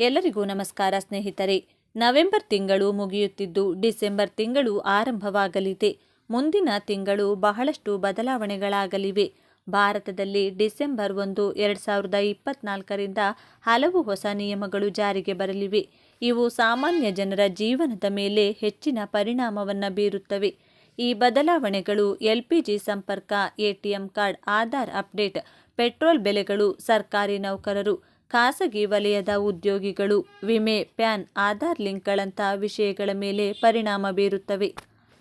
ಎಲ್ಲರಿಗೂ ನಮಸ್ಕಾರ ಸ್ನೇಹಿತರೆ. ನವೆಂಬರ್ ತಿಂಗಳು ಮುಗಿಯುತ್ತಿದ್ದು ಡಿಸೆಂಬರ್ ತಿಂಗಳು ಆರಂಭವಾಗಲಿದೆ. ಮುಂದಿನ ತಿಂಗಳು ಬಹಳಷ್ಟು ಬದಲಾವಣೆಗಳಾಗಲಿವೆ. ಭಾರತದಲ್ಲಿ ಡಿಸೆಂಬರ್ ಒಂದು, ಎರಡು ಸಾವಿರದ ಇಪ್ಪತ್ನಾಲ್ಕರಿಂದ ಹಲವು ಹೊಸ ನಿಯಮಗಳು ಜಾರಿಗೆ ಬರಲಿವೆ. ಇವು ಸಾಮಾನ್ಯ ಜನರ ಜೀವನದ ಮೇಲೆ ಹೆಚ್ಚಿನ ಪರಿಣಾಮವನ್ನು ಬೀರುತ್ತವೆ. ಈ ಬದಲಾವಣೆಗಳು ಎಲ್ಪಿಜಿ ಸಂಪರ್ಕ ATM card, Aadhaar update, petrol ಬೆಲೆಗಳು, ಸರ್ಕಾರಿ ನೌಕರರು ಖಾಸಗಿ ವಲಯದ ಉದ್ಯೋಗಿಗಳು, ವಿಮೆ, ಪ್ಯಾನ್, ಆಧಾರ್ ಲಿಂಕ್ಗಳಂತಹ ವಿಷಯಗಳ ಮೇಲೆ ಪರಿಣಾಮ ಬೀರುತ್ತವೆ.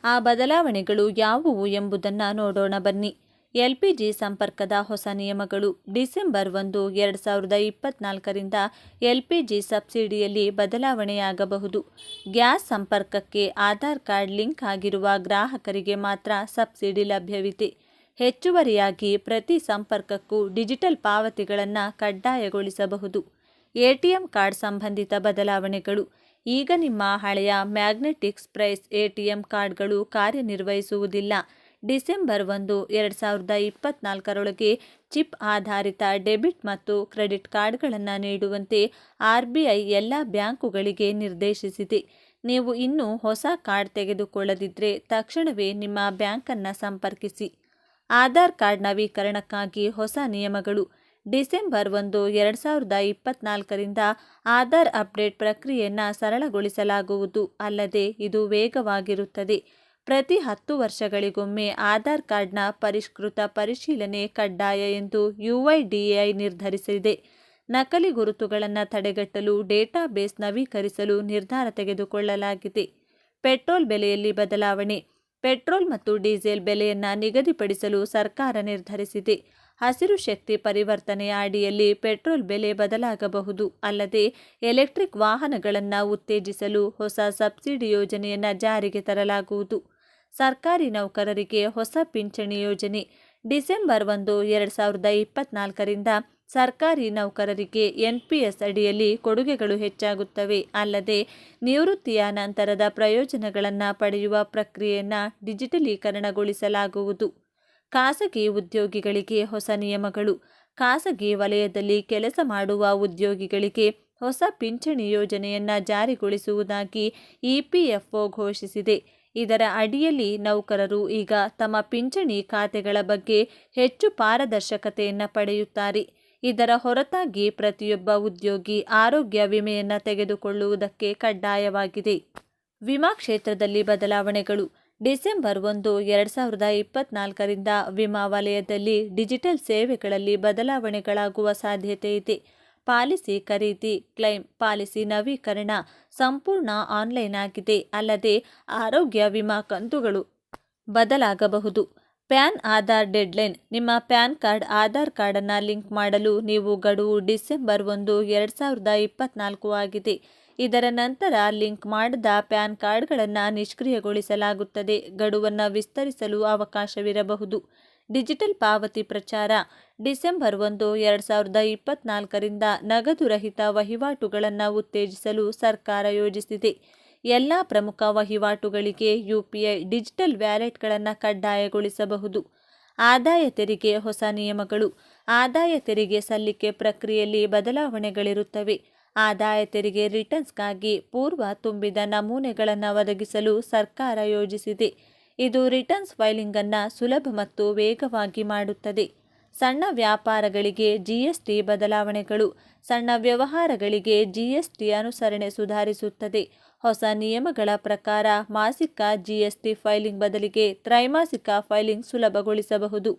ಆ ಬದಲಾವಣೆಗಳು ಯಾವುವು ಎಂಬುದನ್ನು ನೋಡೋಣ ಬನ್ನಿ. ಎಲ್ಪಿಜಿ ಸಂಪರ್ಕದ ಹೊಸ ನಿಯಮಗಳು. ಡಿಸೆಂಬರ್ ಒಂದು, ಎರಡು ಸಾವಿರದ ಇಪ್ಪತ್ನಾಲ್ಕರಿಂದ ಎಲ್ಪಿಜಿ ಸಬ್ಸಿಡಿಯಲ್ಲಿ ಬದಲಾವಣೆಯಾಗಬಹುದು. ಗ್ಯಾಸ್ ಸಂಪರ್ಕಕ್ಕೆ ಆಧಾರ್ ಕಾರ್ಡ್ ಲಿಂಕ್ ಆಗಿರುವ ಗ್ರಾಹಕರಿಗೆ ಮಾತ್ರ ಸಬ್ಸಿಡಿ ಲಭ್ಯವಿದೆ. ಹೆಚ್ಚುವರಿಯಾಗಿ ಪ್ರತಿ ಸಂಪರ್ಕಕ್ಕೂ ಡಿಜಿಟಲ್ ಪಾವತಿಗಳನ್ನು ಕಡ್ಡಾಯಗೊಳಿಸಬಹುದು. ಎಟಿಎಂ ಕಾರ್ಡ್ ಸಂಬಂಧಿತ ಬದಲಾವಣೆಗಳು. ಈಗ ನಿಮ್ಮ ಹಳೆಯ ಮ್ಯಾಗ್ನೆಟಿಕ್ಸ್ ಪ್ರೈಸ್ ಎಟಿಎಂ ಕಾರ್ಡ್ಗಳು ಕಾರ್ಯನಿರ್ವಹಿಸುವುದಿಲ್ಲ. ಡಿಸೆಂಬರ್ ಒಂದು, ಎರಡು ಸಾವಿರದ ಇಪ್ಪತ್ನಾಲ್ಕರೊಳಗೆ ಚಿಪ್ ಆಧಾರಿತ ಡೆಬಿಟ್ ಮತ್ತು ಕ್ರೆಡಿಟ್ ಕಾರ್ಡ್ಗಳನ್ನು ನೀಡುವಂತೆ ಆರ್ ಬಿ ಐ ಎಲ್ಲ ಬ್ಯಾಂಕುಗಳಿಗೆ ನಿರ್ದೇಶಿಸಿದೆ. ನೀವು ಇನ್ನೂ ಹೊಸ ಕಾರ್ಡ್ ತೆಗೆದುಕೊಳ್ಳದಿದ್ದರೆ ತಕ್ಷಣವೇ ನಿಮ್ಮ ಬ್ಯಾಂಕನ್ನು ಸಂಪರ್ಕಿಸಿ. ಆಧಾರ್ ಕಾರ್ಡ್ ನವೀಕರಣಕ್ಕಾಗಿ ಹೊಸ ನಿಯಮಗಳು. ಡಿಸೆಂಬರ್ ಒಂದು, ಎರಡು ಸಾವಿರದ ಇಪ್ಪತ್ನಾಲ್ಕರಿಂದ ಆಧಾರ್ ಅಪ್ಡೇಟ್ ಪ್ರಕ್ರಿಯೆಯನ್ನು ಸರಳಗೊಳಿಸಲಾಗುವುದು. ಅಲ್ಲದೆ ಇದು ವೇಗವಾಗಿರುತ್ತದೆ. ಪ್ರತಿ ಹತ್ತು ವರ್ಷಗಳಿಗೊಮ್ಮೆ ಆಧಾರ್ ಕಾರ್ಡ್ನ ಪರಿಷ್ಕೃತ ಪರಿಶೀಲನೆ ಕಡ್ಡಾಯ ಎಂದು ಯುಐಡಿಎಐ ನಿರ್ಧರಿಸಿದೆ. ನಕಲಿ ಗುರುತುಗಳನ್ನು ತಡೆಗಟ್ಟಲು ಡೇಟಾಬೇಸ್ ನವೀಕರಿಸಲು ನಿರ್ಧಾರ ತೆಗೆದುಕೊಳ್ಳಲಾಗಿದೆ. ಪೆಟ್ರೋಲ್ ಬೆಲೆಯಲ್ಲಿ ಬದಲಾವಣೆ. ಪೆಟ್ರೋಲ್ ಮತ್ತು ಡೀಸೆಲ್ ಬೆಲೆಯನ್ನು ನಿಗದಿಪಡಿಸಲು ಸರ್ಕಾರ ನಿರ್ಧರಿಸಿದೆ. ಹಸಿರು ಶಕ್ತಿ ಪರಿವರ್ತನೆಯ ಅಡಿಯಲ್ಲಿ ಪೆಟ್ರೋಲ್ ಬೆಲೆ ಬದಲಾಗಬಹುದು. ಅಲ್ಲದೆ ಎಲೆಕ್ಟ್ರಿಕ್ ವಾಹನಗಳನ್ನು ಉತ್ತೇಜಿಸಲು ಹೊಸ ಸಬ್ಸಿಡಿ ಯೋಜನೆಯನ್ನು ಜಾರಿಗೆ ತರಲಾಗುವುದು. ಸರ್ಕಾರಿ ನೌಕರರಿಗೆ ಹೊಸ ಪಿಂಚಣಿ ಯೋಜನೆ. ಡಿಸೆಂಬರ್ ಒಂದು, ಎರಡು ಸಾವಿರದ ಇಪ್ಪತ್ನಾಲ್ಕರಿಂದ ಸರ್ಕಾರಿ ನೌಕರರಿಗೆ ಎನ್ಪಿಎಸ್ ಅಡಿಯಲ್ಲಿ ಕೊಡುಗೆಗಳು ಹೆಚ್ಚಾಗುತ್ತವೆ. ಅಲ್ಲದೆ ನಿವೃತ್ತಿಯ ನಂತರದ ಪ್ರಯೋಜನಗಳನ್ನು ಪಡೆಯುವ ಪ್ರಕ್ರಿಯೆಯನ್ನು ಡಿಜಿಟಲೀಕರಣಗೊಳಿಸಲಾಗುವುದು. ಖಾಸಗಿ ಉದ್ಯೋಗಿಗಳಿಗೆ ಹೊಸ ನಿಯಮಗಳು. ಖಾಸಗಿ ವಲಯದಲ್ಲಿ ಕೆಲಸ ಮಾಡುವ ಉದ್ಯೋಗಿಗಳಿಗೆ ಹೊಸ ಪಿಂಚಣಿ ಯೋಜನೆಯನ್ನು ಜಾರಿಗೊಳಿಸುವುದಾಗಿ ಇಪಿಎಫ್ಒ ಘೋಷಿಸಿದೆ. ಇದರ ಅಡಿಯಲ್ಲಿ ನೌಕರರು ಈಗ ತಮ್ಮ ಪಿಂಚಣಿ ಖಾತೆಗಳ ಬಗ್ಗೆ ಹೆಚ್ಚು ಪಾರದರ್ಶಕತೆಯನ್ನು ಪಡೆಯುತ್ತಾರೆ. ಇದರ ಹೊರತಾಗಿ ಪ್ರತಿಯೊಬ್ಬ ಉದ್ಯೋಗಿ ಆರೋಗ್ಯ ವಿಮೆಯನ್ನು ತೆಗೆದುಕೊಳ್ಳುವುದಕ್ಕೆ ಕಡ್ಡಾಯವಾಗಿದೆ. ವಿಮಾ ಕ್ಷೇತ್ರದಲ್ಲಿ ಬದಲಾವಣೆಗಳು. ಡಿಸೆಂಬರ್ ಒಂದು, ಎರಡು ಸಾವಿರದ ಇಪ್ಪತ್ನಾಲ್ಕರಿಂದ ವಿಮಾ ವಲಯದಲ್ಲಿ ಡಿಜಿಟಲ್ ಸೇವೆಗಳಲ್ಲಿ ಬದಲಾವಣೆಗಳಾಗುವ ಸಾಧ್ಯತೆ ಇದೆ. ಪಾಲಿಸಿ ಖರೀದಿ, ಕ್ಲೈಮ್, ಪಾಲಿಸಿ ನವೀಕರಣ ಸಂಪೂರ್ಣ ಆನ್ಲೈನ್ ಆಗಿದೆ, ಅಲ್ಲದೆ ಆರೋಗ್ಯ ವಿಮಾ ಕಂತುಗಳು ಬದಲಾಗಬಹುದು. PAN Aadhaar deadline. ನಿಮ್ಮ ಪ್ಯಾನ್ ಕಾರ್ಡ್ ಆಧಾರ್ ಕಾರ್ಡನ್ನು ಲಿಂಕ್ ಮಾಡಲು ನೀವು ಗಡುವು ಡಿಸೆಂಬರ್ ಒಂದು, ಎರಡು ಸಾವಿರದ ಇಪ್ಪತ್ನಾಲ್ಕು ಆಗಿದೆ. ಇದರ ನಂತರ ಲಿಂಕ್ ಮಾಡದ ಪ್ಯಾನ್ ಕಾರ್ಡ್ಗಳನ್ನು ನಿಷ್ಕ್ರಿಯಗೊಳಿಸಲಾಗುತ್ತದೆ. ಗಡುವನ್ನು ವಿಸ್ತರಿಸಲು ಅವಕಾಶವಿರಬಹುದು. ಡಿಜಿಟಲ್ ಪಾವತಿ ಪ್ರಚಾರ. ಡಿಸೆಂಬರ್ ಒಂದು, ಎರಡು ಸಾವಿರದ ಇಪ್ಪತ್ನಾಲ್ಕರಿಂದ ನಗದು ರಹಿತ ವಹಿವಾಟುಗಳನ್ನು ಉತ್ತೇಜಿಸಲು ಸರ್ಕಾರ ಯೋಜಿಸಿದೆ. ಎಲ್ಲ ಪ್ರಮುಖ ವಹಿವಾಟುಗಳಿಗೆ ಯುಪಿಐ ಡಿಜಿಟಲ್ ವ್ಯಾಲೆಟ್ಗಳನ್ನು ಕಡ್ಡಾಯಗೊಳಿಸಬಹುದು. ಆದಾಯ ತೆರಿಗೆ ಹೊಸ ನಿಯಮಗಳು. ಆದಾಯ ತೆರಿಗೆ ಸಲ್ಲಿಕೆ ಪ್ರಕ್ರಿಯೆಯಲ್ಲಿ ಬದಲಾವಣೆಗಳಿರುತ್ತವೆ. ಆದಾಯ ತೆರಿಗೆ ರಿಟರ್ನ್ಸ್ಗಾಗಿ ಪೂರ್ವ ತುಂಬಿದ ನಮೂನೆಗಳನ್ನು ಒದಗಿಸಲು ಸರ್ಕಾರ ಯೋಜಿಸಿದೆ. ಇದು ರಿಟರ್ನ್ಸ್ ಫೈಲಿಂಗನ್ನು ಸುಲಭ ಮತ್ತು ವೇಗವಾಗಿ ಮಾಡುತ್ತದೆ. ಸಣ್ಣ ವ್ಯಾಪಾರಗಳಿಗೆ ಜಿಎಸ್ಟಿ ಬದಲಾವಣೆಗಳು, ಸಣ್ಣ ವ್ಯವಹಾರಗಳಿಗೆ ಜಿಎಸ್ಟಿ ಅನುಸರಣೆ ಸುಧಾರಿಸುತ್ತದೆ. ಹೊಸ ನಿಯಮಗಳ ಪ್ರಕಾರ ಮಾಸಿಕ ಜಿಎಸ್ಟಿ ಫೈಲಿಂಗ್ ಬದಲಿಗೆ ತ್ರೈಮಾಸಿಕ ಫೈಲಿಂಗ್ ಸುಲಭಗೊಳಿಸಬಹುದು.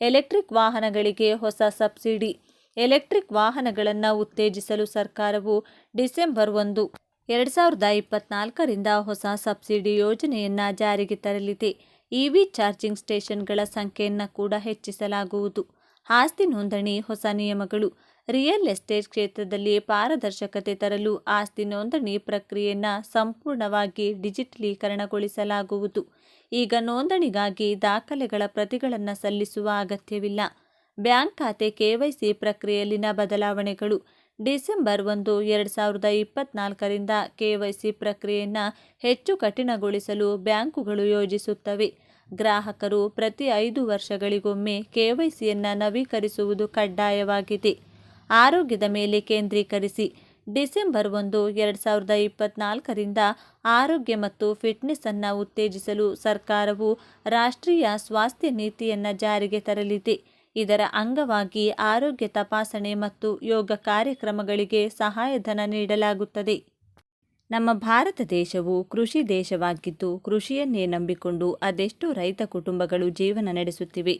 ಎಲೆಕ್ಟ್ರಿಕ್ ವಾಹನಗಳಿಗೆ ಹೊಸ ಸಬ್ಸಿಡಿ, ಎಲೆಕ್ಟ್ರಿಕ್ ವಾಹನಗಳನ್ನು ಉತ್ತೇಜಿಸಲು ಸರ್ಕಾರವು ಡಿಸೆಂಬರ್ ಒಂದು, ಎರಡು ಸಾವಿರದ ಇಪ್ಪತ್ನಾಲ್ಕರಿಂದ ಹೊಸ ಸಬ್ಸಿಡಿ ಯೋಜನೆಯನ್ನು ಜಾರಿಗೆ ತರಲಿದೆ. ಇವಿ ಚಾರ್ಜಿಂಗ್ ಸ್ಟೇಷನ್ಗಳ ಸಂಖ್ಯೆಯನ್ನು ಕೂಡ ಹೆಚ್ಚಿಸಲಾಗುವುದು. ಆಸ್ತಿ ನೋಂದಣಿ ಹೊಸ ನಿಯಮಗಳು. ರಿಯಲ್ ಎಸ್ಟೇಟ್ ಕ್ಷೇತ್ರದಲ್ಲಿ ಪಾರದರ್ಶಕತೆ ತರಲು ಆಸ್ತಿ ನೋಂದಣಿ ಪ್ರಕ್ರಿಯೆಯನ್ನು ಸಂಪೂರ್ಣವಾಗಿ ಡಿಜಿಟಲೀಕರಣಗೊಳಿಸಲಾಗುವುದು. ಈಗ ನೋಂದಣಿಗಾಗಿ ದಾಖಲೆಗಳ ಪ್ರತಿಗಳನ್ನು ಸಲ್ಲಿಸುವ ಅಗತ್ಯವಿಲ್ಲ. ಬ್ಯಾಂಕ್ ಖಾತೆ ಕೆವೈಸಿ ಪ್ರಕ್ರಿಯೆಯಲ್ಲಿನ ಬದಲಾವಣೆಗಳು. ಡಿಸೆಂಬರ್ ಒಂದು, ಎರಡು ಸಾವಿರದ ಇಪ್ಪತ್ನಾಲ್ಕರಿಂದ ಕೆವೈಸಿ ಪ್ರಕ್ರಿಯೆಯನ್ನು ಹೆಚ್ಚು ಕಠಿಣಗೊಳಿಸಲು ಬ್ಯಾಂಕುಗಳು ಯೋಜಿಸುತ್ತವೆ. ಗ್ರಾಹಕರು ಪ್ರತಿ ಐದು ವರ್ಷಗಳಿಗೊಮ್ಮೆ ಕೆವೈಸಿಯನ್ನು ನವೀಕರಿಸುವುದು ಕಡ್ಡಾಯವಾಗಿದೆ. ಆರೋಗ್ಯದ ಮೇಲೆ ಕೇಂದ್ರೀಕರಿಸಿ ಡಿಸೆಂಬರ್ ಒಂದು, ಎರಡು ಸಾವಿರದ ಇಪ್ಪತ್ನಾಲ್ಕರಿಂದ ಆರೋಗ್ಯ ಮತ್ತು ಫಿಟ್ನೆಸ್ ಅನ್ನು ಉತ್ತೇಜಿಸಲು ಸರ್ಕಾರವು ರಾಷ್ಟ್ರೀಯ ಸ್ವಾಸ್ಥ್ಯ ನೀತಿಯನ್ನು ಜಾರಿಗೆ ತರಲಿದೆ. ಇದರ ಅಂಗವಾಗಿ ಆರೋಗ್ಯ ತಪಾಸಣೆ ಮತ್ತು ಯೋಗ ಕಾರ್ಯಕ್ರಮಗಳಿಗೆ ಸಹಾಯಧನ ನೀಡಲಾಗುತ್ತದೆ. ನಮ್ಮ ಭಾರತ ದೇಶವು ಕೃಷಿ ದೇಶವಾಗಿದ್ದು ಕೃಷಿಯನ್ನೇ ನಂಬಿಕೊಂಡು ಅದೆಷ್ಟು ರೈತ ಕುಟುಂಬಗಳು ಜೀವನ ನಡೆಸುತ್ತಿವೆ.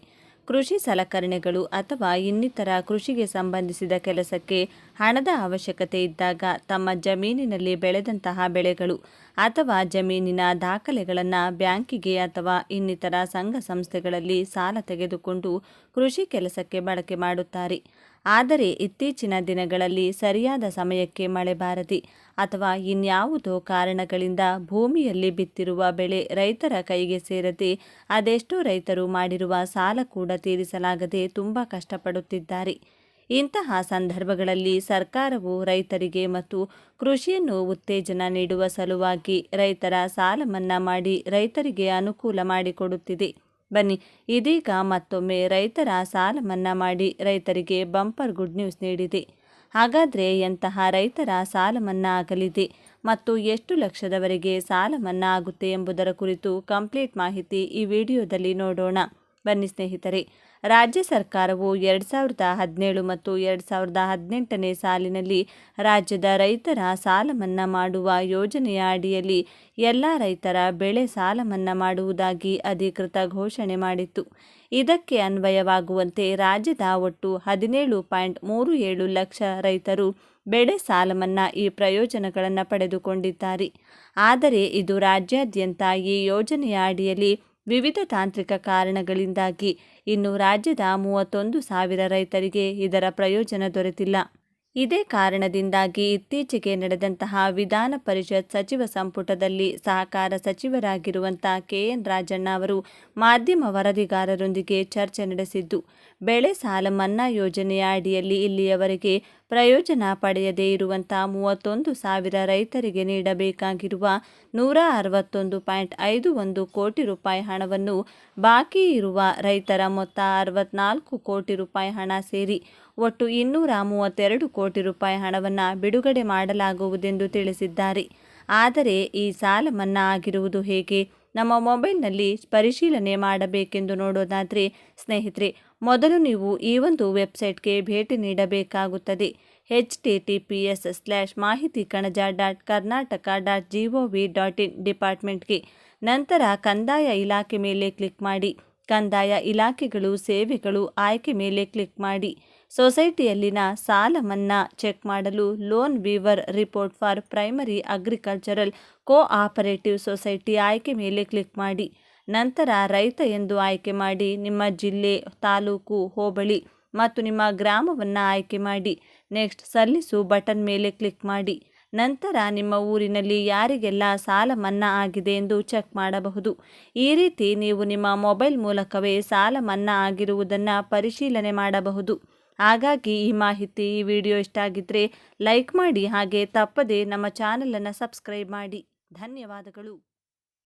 ಕೃಷಿ ಸಲಕರಣೆಗಳು ಅಥವಾ ಇನ್ನಿತರ ಕೃಷಿಗೆ ಸಂಬಂಧಿಸಿದ ಕೆಲಸಕ್ಕೆ ಹಣದ ಅವಶ್ಯಕತೆ ಇದ್ದಾಗ ತಮ್ಮ ಜಮೀನಿನಲ್ಲಿ ಬೆಳೆದಂತಹ ಬೆಳೆಗಳು ಅಥವಾ ಜಮೀನಿನ ದಾಖಲೆಗಳನ್ನು ಬ್ಯಾಂಕಿಗೆ ಅಥವಾ ಇನ್ನಿತರ ಸಂಘ ಸಂಸ್ಥೆಗಳಲ್ಲಿ ಸಾಲ ತೆಗೆದುಕೊಂಡು ಕೃಷಿ ಕೆಲಸಕ್ಕೆ ಬಳಕೆ ಮಾಡುತ್ತಾರೆ. ಆದರೆ ಇತ್ತೀಚಿನ ದಿನಗಳಲ್ಲಿ ಸರಿಯಾದ ಸಮಯಕ್ಕೆ ಮಳೆ ಬಾರದೆ. ಅಥವಾ ಇನ್ಯಾವುದೋ ಕಾರಣಗಳಿಂದ ಭೂಮಿಯಲ್ಲಿ ಬಿತ್ತಿರುವ ಬೆಳೆ ರೈತರ ಕೈಗೆ ಸೇರದೆ ಅದೆಷ್ಟೋ ರೈತರು ಮಾಡಿರುವ ಸಾಲ ಕೂಡ ತೀರಿಸಲಾಗದೆ ತುಂಬ ಕಷ್ಟಪಡುತ್ತಿದ್ದಾರೆ. ಇಂತಹ ಸಂದರ್ಭಗಳಲ್ಲಿ ಸರ್ಕಾರವು ರೈತರಿಗೆ ಮತ್ತು ಕೃಷಿಯನ್ನು ಉತ್ತೇಜನ ನೀಡುವ ಸಲುವಾಗಿ ರೈತರ ಸಾಲ ಮನ್ನಾ ಮಾಡಿ ರೈತರಿಗೆ ಅನುಕೂಲ ಮಾಡಿಕೊಡುತ್ತಿದೆ. ಬನ್ನಿ. ಇದೀಗ ಮತ್ತೊಮ್ಮೆ ರೈತರ ಸಾಲ ಮನ್ನಾ ಮಾಡಿ ರೈತರಿಗೆ ಬಂಪರ್ ಗುಡ್ ನ್ಯೂಸ್ ನೀಡಿದೆ. ಹಾಗಾದರೆ ಎಂತಹ ರೈತರ ಸಾಲ ಮನ್ನಾ ಆಗಲಿದೆ? ಮತ್ತು ಎಷ್ಟು ಲಕ್ಷದವರೆಗೆ ಸಾಲ ಮನ್ನಾ ಆಗುತ್ತೆ ಎಂಬುದರ ಕುರಿತು ಕಂಪ್ಲೀಟ್ ಮಾಹಿತಿ ಈ ವಿಡಿಯೋದಲ್ಲಿ ನೋಡೋಣ. ಬನ್ನಿ ಸ್ನೇಹಿತರೆ ರಾಜ್ಯ ಸರ್ಕಾರವು ಎರಡು ಸಾವಿರದ ಹದಿನೇಳು ಮತ್ತು ಎರಡು ಸಾವಿರದ ಹದಿನೆಂಟನೇ ಸಾಲಿನಲ್ಲಿ ರಾಜ್ಯದ ರೈತರ ಸಾಲ ಮನ್ನಾ ಮಾಡುವ ಯೋಜನೆಯ ಅಡಿಯಲ್ಲಿ ಎಲ್ಲ ರೈತರ ಬೆಳೆ ಸಾಲ ಮನ್ನಾ ಮಾಡುವುದಾಗಿ ಅಧಿಕೃತ ಘೋಷಣೆ ಮಾಡಿತ್ತು. ಇದಕ್ಕೆ ಅನ್ವಯವಾಗುವಂತೆ ರಾಜ್ಯದ ಒಟ್ಟು ಹದಿನೇಳು ಪಾಯಿಂಟ್ ಮೂರು ಏಳು ಲಕ್ಷ ರೈತರು ಬೆಳೆ ಸಾಲ ಮನ್ನಾ ಈ ಪ್ರಯೋಜನಗಳನ್ನು ಪಡೆದುಕೊಂಡಿದ್ದಾರೆ. ಆದರೆ ಇದು ರಾಜ್ಯಾದ್ಯಂತ ಈ ಯೋಜನೆಯ ಅಡಿಯಲ್ಲಿ ವಿವಿಧ ತಾಂತ್ರಿಕ ಕಾರಣಗಳಿಂದಾಗಿ ಇನ್ನು ರಾಜ್ಯದ ಮೂವತ್ತೊಂದು ಸಾವಿರ ರೈತರಿಗೆ ಇದರ ಪ್ರಯೋಜನ ದೊರೆತಿಲ್ಲ. ಇದೇ ಕಾರಣದಿಂದಾಗಿ ಇತ್ತೀಚೆಗೆ ನಡೆದಂತಹ ವಿಧಾನ ಪರಿಷತ್ ಸಚಿವ ಸಂಪುಟದಲ್ಲಿ ಸಹಕಾರ ಸಚಿವರಾಗಿರುವಂಥ ಕೆ. ಎನ್. ರಾಜಣ್ಣ ಅವರು ಮಾಧ್ಯಮ ವರದಿಗಾರರೊಂದಿಗೆ ಚರ್ಚೆ ನಡೆಸಿದ್ದು, ಬೆಳೆ ಸಾಲ ಮನ್ನಾ ಯೋಜನೆಯ ಅಡಿಯಲ್ಲಿ ಇಲ್ಲಿಯವರೆಗೆ ಪ್ರಯೋಜನ ಪಡೆಯದೇ ಇರುವಂಥ ಮೂವತ್ತೊಂದು ಸಾವಿರ ರೈತರಿಗೆ ನೀಡಬೇಕಾಗಿರುವ ನೂರ ಅರವತ್ತೊಂದು ಪಾಯಿಂಟ್ ಐದು ಒಂದು ಕೋಟಿ ರೂಪಾಯಿ ಹಣವನ್ನು ಬಾಕಿ ಇರುವ ರೈತರ ಮೊತ್ತ ಅರವತ್ನಾಲ್ಕು ಕೋಟಿ ರೂಪಾಯಿ ಹಣ ಸೇರಿ ಒಟ್ಟು ಇನ್ನೂರ ಮೂವತ್ತೆರಡು ಕೋಟಿ ರೂಪಾಯಿ ಹಣವನ್ನು ಬಿಡುಗಡೆ ಮಾಡಲಾಗುವುದೆಂದು ತಿಳಿಸಿದ್ದಾರೆ. ಆದರೆ ಈ ಸಾಲ ಮನ್ನಾ ಆಗಿರುವುದು ಹೇಗೆ? ನಮ್ಮ ಮೊಬೈಲ್ನಲ್ಲಿ ಪರಿಶೀಲನೆ ಮಾಡಬೇಕೆಂದು ನೋಡೋದಾದರೆ, ಸ್ನೇಹಿತರೆ ಮೊದಲು ನೀವು ಈ ಒಂದು ವೆಬ್ಸೈಟ್ಗೆ ಭೇಟಿ ನೀಡಬೇಕಾಗುತ್ತದೆ. H T T P S slash Mahiti Kanaja dot Karnataka dot G O V dot in ಡಿಪಾರ್ಟ್ಮೆಂಟ್ಗೆ. ನಂತರ ಕಂದಾಯ ಇಲಾಖೆ ಮೇಲೆ ಕ್ಲಿಕ್ ಮಾಡಿ. ಕಂದಾಯ ಇಲಾಖೆಗಳು, ಸೇವೆಗಳು ಆಯ್ಕೆ ಮೇಲೆ ಕ್ಲಿಕ್ ಮಾಡಿ. ಸೊಸೈಟಿಯಲ್ಲಿನ ಸಾಲ ಮನ್ನಾ ಚೆಕ್ ಮಾಡಲು loan waiver report for primary agricultural co operative society ಆಯ್ಕೆ ಮೇಲೆ ಕ್ಲಿಕ್ ಮಾಡಿ. ನಂತರ ರೈತ ಎಂದು ಆಯ್ಕೆ ಮಾಡಿ ನಿಮ್ಮ ಜಿಲ್ಲೆ, ತಾಲೂಕು, ಹೋಬಳಿ ಮತ್ತು ನಿಮ್ಮ ಗ್ರಾಮವನ್ನು ಆಯ್ಕೆ ಮಾಡಿ. ನೆಕ್ಸ್ಟ್ ಸಲ್ಲಿಸು ಬಟನ್ ಮೇಲೆ ಕ್ಲಿಕ್ ಮಾಡಿ. ನಂತರ ನಿಮ್ಮ ಊರಿನಲ್ಲಿ ಯಾರಿಗೆಲ್ಲ ಸಾಲ ಮನ್ನಾ ಆಗಿದೆ ಎಂದು ಚೆಕ್ ಮಾಡಬಹುದು. ಈ ರೀತಿ ನೀವು ನಿಮ್ಮ ಮೊಬೈಲ್ ಮೂಲಕವೇ ಸಾಲ ಮನ್ನಾ ಆಗಿರುವುದನ್ನು ಪರಿಶೀಲನೆ ಮಾಡಬಹುದು. ಹಾಗಾಗಿ ಈ ಮಾಹಿತಿ ಈ ವಿಡಿಯೋ ಇಷ್ಟ ಆಗಿದ್ದರೆ ಲೈಕ್ ಮಾಡಿ ಹಾಗೆ ತಪ್ಪದೆ ನಮ್ಮ ಚಾನಲನ್ನು ಸಬ್ಸ್ಕ್ರೈಬ್ ಮಾಡಿ. ಧನ್ಯವಾದಗಳು.